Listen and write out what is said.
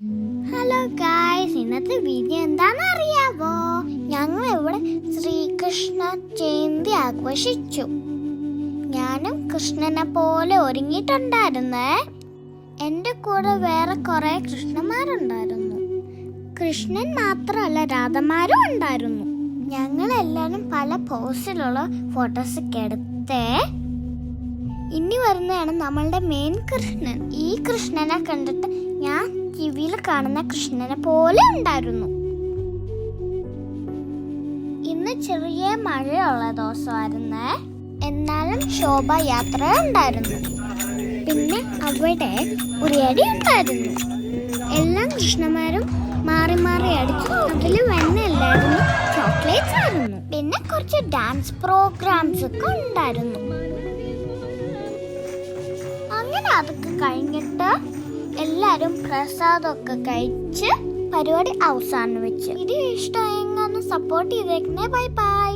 Hello guys ഇന്നത്തെ video എന്താണെന്ന് അറിയാവോ ഞങ്ങൾ ഇവിടെ ശ്രീകൃഷ്ണ ജയന്തി ആഘോഷിച്ചു. ഞാനും കൃഷ്ണനെ പോലെ ഒരുങ്ങിയിട്ടുണ്ടായിരുന്നേ. എന്റെ കൂടെ വേറെ കുറെ കൃഷ്ണന്മാരുണ്ടായിരുന്നു. കൃഷ്ണൻ മാത്രമല്ല രാധമാരും ഉണ്ടായിരുന്നു. ഞങ്ങളെല്ലാവരും പല പോസിലുള്ള ഫോട്ടോസൊക്കെ എടുത്തേ. ഇനി വരുന്നതാണ് നമ്മളുടെ മെയിൻ കൃഷ്ണൻ. ഈ കൃഷ്ണനെ കണ്ടിട്ട് ഞാൻ കാണുന്ന കൃഷ്ണനെ പോലെ ഉണ്ടായിരുന്നു. ഇന്ന് ചെറിയ മഴയുള്ള ദിവസമായിരുന്ന. എന്നാലും ശോഭായാത്ര ഉണ്ടായിരുന്നു. പിന്നെ അവിടെ ഉറിയടി ഉണ്ടായിരുന്നു. എല്ലാ കൃഷ്ണന്മാരും മാറി മാറി അടിച്ചു അതിൽ വെണ്ണല്ലായിരുന്നു ചോക്ലേറ്റ്സ് ആയിരുന്നു. പിന്നെ കുറച്ച് ഡാൻസ് പ്രോഗ്രാംസ് ഒക്കെ ഉണ്ടായിരുന്നു. അങ്ങനെ അതൊക്കെ കഴിഞ്ഞിട്ട് എല്ലാരും പ്രസാദമൊക്കെ കഴിച്ച് പരിപാടി അവസാനം വെച്ച് ഇത് ഇഷ്ടമായി സപ്പോർട്ട് ചെയ്തേക്കണേ. Bye bye